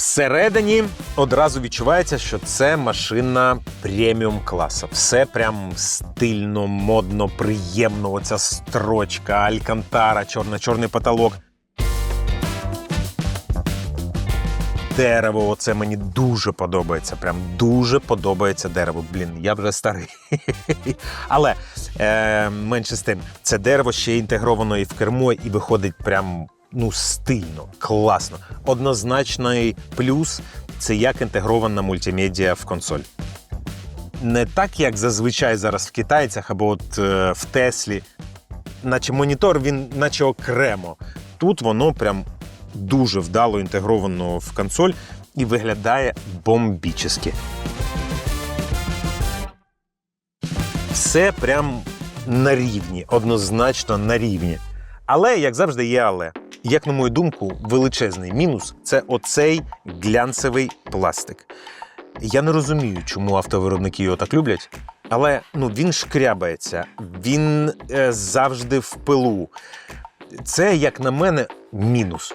Всередині одразу відчувається, що це машина преміум класу. Все прям стильно, модно, приємно. Оця строчка, алькантара, чорно-чорний потолок. Дерево, оце мені дуже подобається. Прям дуже подобається дерево. Блін, я вже старий. Але е, менше з тим, це дерево ще інтегровано і в кермо, і виходить прям ну, стильно, класно. Однозначний плюс це як інтегрована мультимедіа в консоль. Не так, як зазвичай зараз в китайцях або от е, в Теслі. Наче монітор, він наче окремо. Тут воно прям дуже вдало інтегровано в консоль і виглядає бомбічески. Все прям на рівні, однозначно на рівні. Але, як завжди, є але. Як на мою думку, величезний мінус це оцей глянцевий пластик. Я не розумію, чому автовиробники його так люблять, але ну, він шкрябається, він е, завжди в пилу. Це, як на мене, мінус.